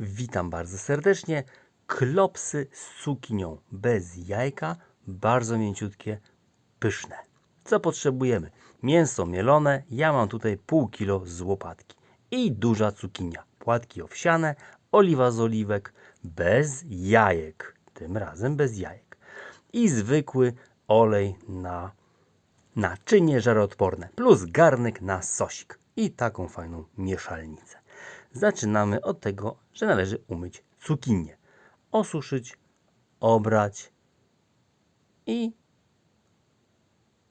Witam bardzo serdecznie. Klopsy z cukinią bez jajka, bardzo mięciutkie, pyszne. Co potrzebujemy? Mięso mielone, ja mam tutaj pół kilo z łopatki i duża cukinia, płatki owsiane, oliwa z oliwek, bez jajek, tym razem bez jajek i zwykły olej na naczynie żaroodporne plus garnek na sosik i taką fajną mieszalnicę. Zaczynamy od tego, że należy umyć cukinię, osuszyć, obrać i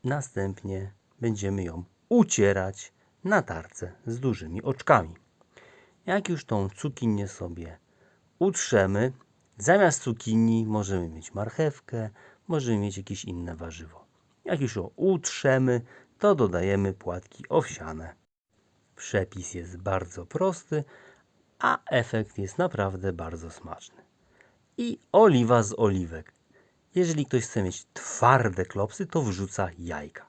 następnie będziemy ją ucierać na tarce z dużymi oczkami. Jak już tą cukinię sobie utrzemy, zamiast cukinii możemy mieć marchewkę, możemy mieć jakieś inne warzywo. Jak już ją utrzemy, to dodajemy płatki owsiane. Przepis jest bardzo prosty, a efekt jest naprawdę bardzo smaczny. I oliwa z oliwek. Jeżeli ktoś chce mieć twarde klopsy, to wrzuca jajka.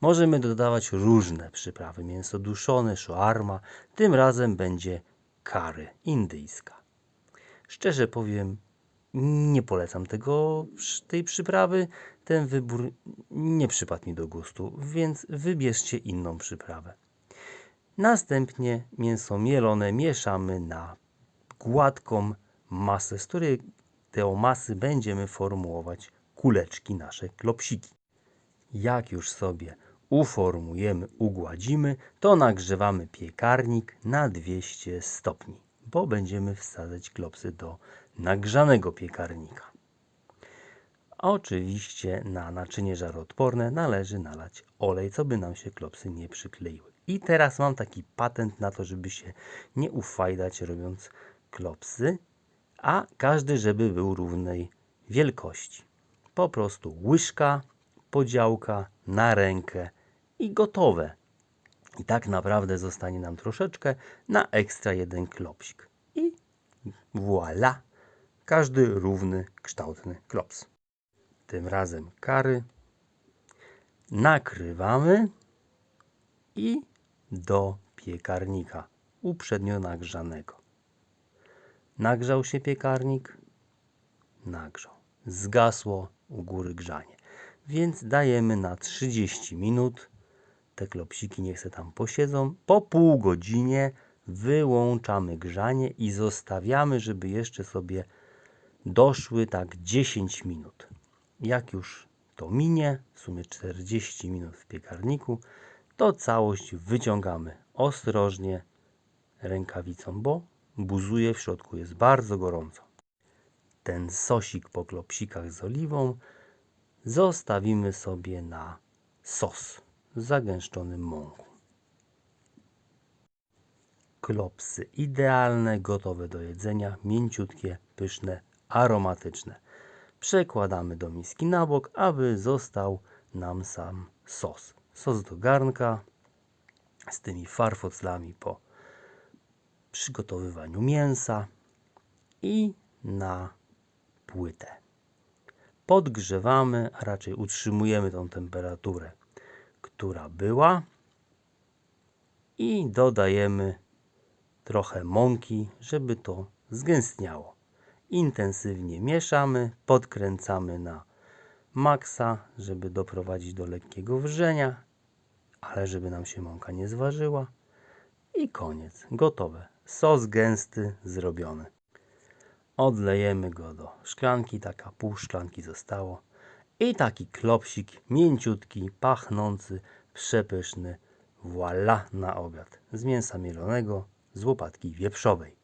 Możemy dodawać różne przyprawy, mięso duszone, shawarma. Tym razem będzie curry indyjska. Szczerze powiem, nie polecam tego, tej przyprawy. Ten wybór nie przypadł mi do gustu, więc wybierzcie inną przyprawę. Następnie mięso mielone mieszamy na gładką masę, z której tej masy będziemy formułować kuleczki, nasze klopsiki. Jak już sobie uformujemy, ugładzimy, to nagrzewamy piekarnik na 200 stopni, bo będziemy wsadzać klopsy do nagrzanego piekarnika. Oczywiście na naczynie żaroodporne należy nalać olej, co by nam się klopsy nie przykleiły. I teraz mam taki patent na to, żeby się nie ufajdać robiąc klopsy, a każdy, żeby był równej wielkości. Po prostu łyżka, podziałka na rękę i gotowe. I tak naprawdę zostanie nam troszeczkę na ekstra jeden klopsik. I voilà! Każdy równy, kształtny klops. Tym razem kary nakrywamy i do piekarnika uprzednio nagrzanego. Nagrzał się piekarnik, nagrzał. Zgasło u góry grzanie. Więc dajemy na 30 minut. Te klopsiki niech se tam posiedzą. Po pół godzinie wyłączamy grzanie i zostawiamy, żeby jeszcze sobie doszły tak 10 minut. Jak już to minie, w sumie 40 minut w piekarniku, to całość wyciągamy ostrożnie rękawicą, bo buzuje w środku, jest bardzo gorąco. Ten sosik po klopsikach z oliwą zostawimy sobie na sos zagęszczony mąką. Klopsy idealne, gotowe do jedzenia, mięciutkie, pyszne, aromatyczne. Przekładamy do miski na bok, aby został nam sam sos. Sos do garnka z tymi farfoclami po przygotowywaniu mięsa i na płytę. Podgrzewamy, a raczej utrzymujemy tą temperaturę, która była i dodajemy trochę mąki, żeby to zgęstniało. Intensywnie mieszamy, podkręcamy na maksa, żeby doprowadzić do lekkiego wrzenia, ale żeby nam się mąka nie zważyła. I koniec, gotowe. Sos gęsty zrobiony. Odlejemy go do szklanki, taka pół szklanki zostało. I taki klopsik mięciutki, pachnący, przepyszny. Voila na obiad. Z mięsa mielonego, z łopatki wieprzowej.